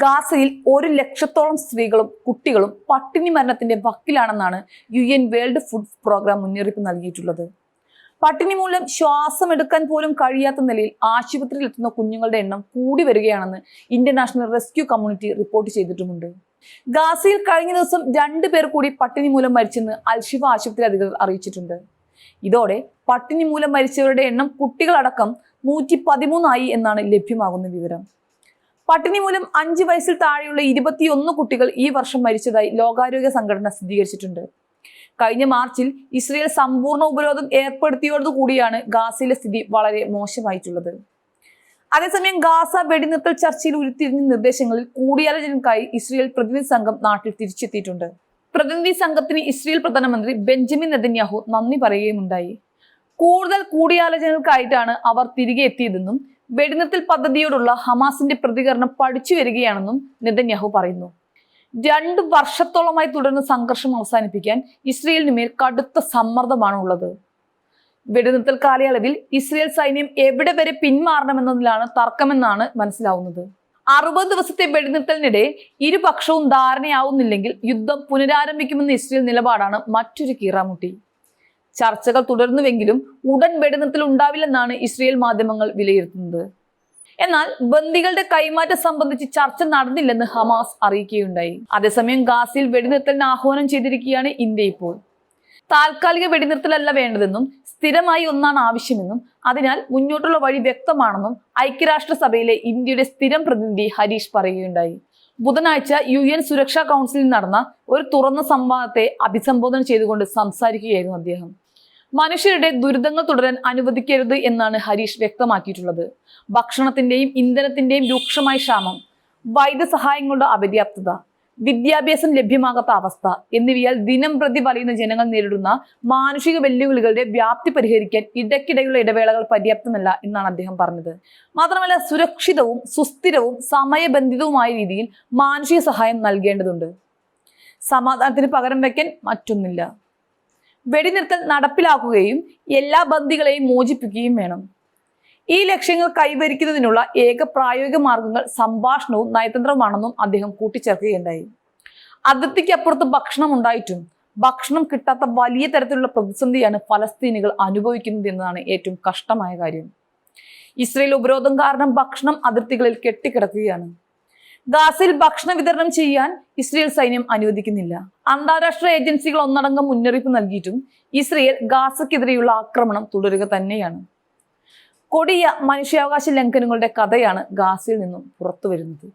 ഗാസയിൽ ഒരു ലക്ഷത്തോളം സ്ത്രീകളും കുട്ടികളും പട്ടിണി മരണത്തിന്റെ വക്കിലാണെന്നാണ് U N World Food Programme മുന്നറിയിപ്പ് നൽകിയിട്ടുള്ളത്. പട്ടിണി മൂലം ശ്വാസം എടുക്കാൻ പോലും കഴിയാത്ത നിലയിൽ ആശുപത്രിയിൽ എത്തുന്ന കുഞ്ഞുങ്ങളുടെ എണ്ണം കൂടി വരികയാണെന്ന് ഇന്റർനാഷണൽ റെസ്ക്യൂ കമ്മ്യൂണിറ്റി റിപ്പോർട്ട് ചെയ്തിട്ടുമുണ്ട്. ഗാസയിൽ കഴിഞ്ഞ ദിവസം രണ്ടു പേർ കൂടി പട്ടിണി മൂലം മരിച്ചെന്ന് അൽഷിഫ ആശുപത്രി അധികൃതർ അറിയിച്ചിട്ടുണ്ട്. ഇതോടെ പട്ടിണി മൂലം മരിച്ചവരുടെ എണ്ണം കുട്ടികളടക്കം നൂറ്റി പതിമൂന്നായി എന്നാണ് ലഭ്യമാകുന്ന വിവരം. പട്ടിണി മൂലം അഞ്ച് വയസ്സിൽ താഴെയുള്ള ഇരുപത്തിയൊന്ന് കുട്ടികൾ ഈ വർഷം മരിച്ചതായി ലോകാരോഗ്യ സംഘടന സ്ഥിരീകരിച്ചിട്ടുണ്ട്. കഴിഞ്ഞ മാർച്ചിൽ ഇസ്രയേൽ സമ്പൂർണ ഉപരോധം ഏർപ്പെടുത്തിയോടുകൂടിയാണ് ഗാസയിലെ സ്ഥിതി വളരെ മോശമായിട്ടുള്ളത്. അതേസമയം ഗാസ വെടിനിർത്തൽ ചർച്ചയിൽ ഉരുത്തിരിഞ്ഞ നിർദ്ദേശങ്ങളിൽ കൂടിയാലോചനക്കായി ഇസ്രയേൽ പ്രതിനിധി സംഘം നാട്ടിൽ തിരിച്ചെത്തിയിട്ടുണ്ട്. പ്രതിനിധി സംഘത്തിന് ഇസ്രയേൽ പ്രധാനമന്ത്രി ബെഞ്ചമിൻ നെതന്യാഹു നന്ദി പറയുകയുമുണ്ടായി. കൂടുതൽ കൂടിയാലോചനകൾക്കായിട്ടാണ് അവർ തിരികെ എത്തിയതെന്നും വെടിനിർത്തൽ പദ്ധതിയോടുള്ള ഹമാസിന്റെ പ്രതികരണം പഠിച്ചു വരികയാണെന്നും നെതന്യാഹു പറയുന്നു. രണ്ട് വർഷത്തോളമായി തുടരുന്ന സംഘർഷം അവസാനിപ്പിക്കാൻ ഇസ്രയേലിന് മേൽ കടുത്ത സമ്മർദ്ദമാണ് ഉള്ളത്. വെടിനിർത്തൽ കാലയളവിൽ ഇസ്രയേൽ സൈന്യം എവിടെ വരെ പിന്മാറണമെന്നതിലാണ് തർക്കമെന്നാണ് മനസ്സിലാവുന്നത്. അറുപത് ദിവസത്തെ വെടിനിർത്തലിനിടെ ഇരുപക്ഷവും ധാരണയാവുന്നില്ലെങ്കിൽ യുദ്ധം പുനരാരംഭിക്കുമെന്ന ഇസ്രയേൽ നിലപാടാണ് മറ്റൊരു കീറാമുട്ടി. ചർച്ചകൾ തുടർന്നുവെങ്കിലും ഉടൻ വെടിനിർത്തൽ ഉണ്ടാവില്ലെന്നാണ് ഇസ്രയേൽ മാധ്യമങ്ങൾ വിലയിരുത്തുന്നത്. എന്നാൽ ബന്ദികളുടെ കൈമാറ്റം സംബന്ധിച്ച് ചർച്ച നടന്നില്ലെന്ന് ഹമാസ് അറിയിക്കുകയുണ്ടായി. അതേസമയം ഗാസയിൽ വെടിനിർത്തലിന് ആഹ്വാനം ചെയ്തിരിക്കുകയാണ് ഇന്ത്യ ഇപ്പോൾ. താൽക്കാലിക വെടിനിർത്തലല്ല വേണ്ടതെന്നും സ്ഥിരമായി ഒന്നാണ് ആവശ്യമെന്നും അതിനാൽ മുന്നോട്ടുള്ള വഴി വ്യക്തമാണെന്നും ഐക്യരാഷ്ട്രസഭയിലെ ഇന്ത്യയുടെ സ്ഥിരം പ്രതിനിധി ഹരീഷ് പറയുകയുണ്ടായി. ബുധനാഴ്ച യു എൻ സുരക്ഷാ കൗൺസിലിൽ നടന്ന ഒരു തുറന്ന സംവാദത്തെ അഭിസംബോധന ചെയ്തുകൊണ്ട് സംസാരിക്കുകയായിരുന്നു അദ്ദേഹം. മനുഷ്യരുടെ ദുരിതങ്ങൾ തുടരാൻ അനുവദിക്കരുത് എന്നാണ് ഹരീഷ് വ്യക്തമാക്കിയിട്ടുള്ളത്. ഭക്ഷണത്തിന്റെയും ഇന്ധനത്തിന്റെയും രൂക്ഷമായ ക്ഷാമം വൈദ്യസഹായങ്ങളുടെ അപര്യാപ്തത വിദ്യാഭ്യാസം ലഭ്യമാകാത്ത അവസ്ഥ എന്നിവയാൽ ദിനം പ്രതി വലയുന്ന ജനങ്ങൾ നേരിടുന്ന മാനുഷിക വെല്ലുവിളികളുടെ വ്യാപ്തി പരിഹരിക്കാൻ ഇടയ്ക്കിടെയുള്ള ഇടവേളകൾ പര്യാപ്തമല്ല എന്നാണ് അദ്ദേഹം പറഞ്ഞത്. മാത്രമല്ല സുരക്ഷിതവും സുസ്ഥിരവും സമയബന്ധിതവുമായ രീതിയിൽ മാനുഷിക സഹായം നൽകേണ്ടതുണ്ട്. സമാധാനത്തിന് പകരം വയ്ക്കാൻ മറ്റൊന്നില്ല. വെടിനിർത്തൽ നടപ്പിലാക്കുകയും എല്ലാ ബന്ദികളെയും മോചിപ്പിക്കുകയും വേണം. ഈ ലക്ഷ്യങ്ങൾ കൈവരിക്കുന്നതിനുള്ള ഏക പ്രായോഗിക മാർഗങ്ങൾ സംഭാഷണവും നയതന്ത്രവുമാണെന്നും അദ്ദേഹം കൂട്ടിച്ചേർക്കുകയുണ്ടായി. അതിർത്തിക്കപ്പുറത്ത് ഭക്ഷണം ഉണ്ടായിട്ടും ഭക്ഷണം കിട്ടാത്ത വലിയ തരത്തിലുള്ള പ്രതിസന്ധിയാണ് ഫലസ്തീനികൾ അനുഭവിക്കുന്നത് എന്നതാണ് ഏറ്റവും കഷ്ടമായ കാര്യം. ഇസ്രയേൽ ഉപരോധം കാരണം ഭക്ഷണം അതിർത്തികളിൽ കെട്ടിക്കിടക്കുകയാണ്. ഗാസയിൽ ഭക്ഷണ വിതരണം ചെയ്യാൻ ഇസ്രയേൽ സൈന്യം അനുവദിക്കുന്നില്ല. അന്താരാഷ്ട്ര ഏജൻസികൾ ഒന്നടങ്കം മുന്നറിയിപ്പ് നൽകിയിട്ടും ഇസ്രയേൽ ഗാസക്കെതിരെയുള്ള ആക്രമണം തുടരുക തന്നെയാണ്. കൊടിയ മനുഷ്യാവകാശ ലംഘനങ്ങളുടെ കഥയാണ് ഗാസയിൽ നിന്നും പുറത്തു വരുന്നത്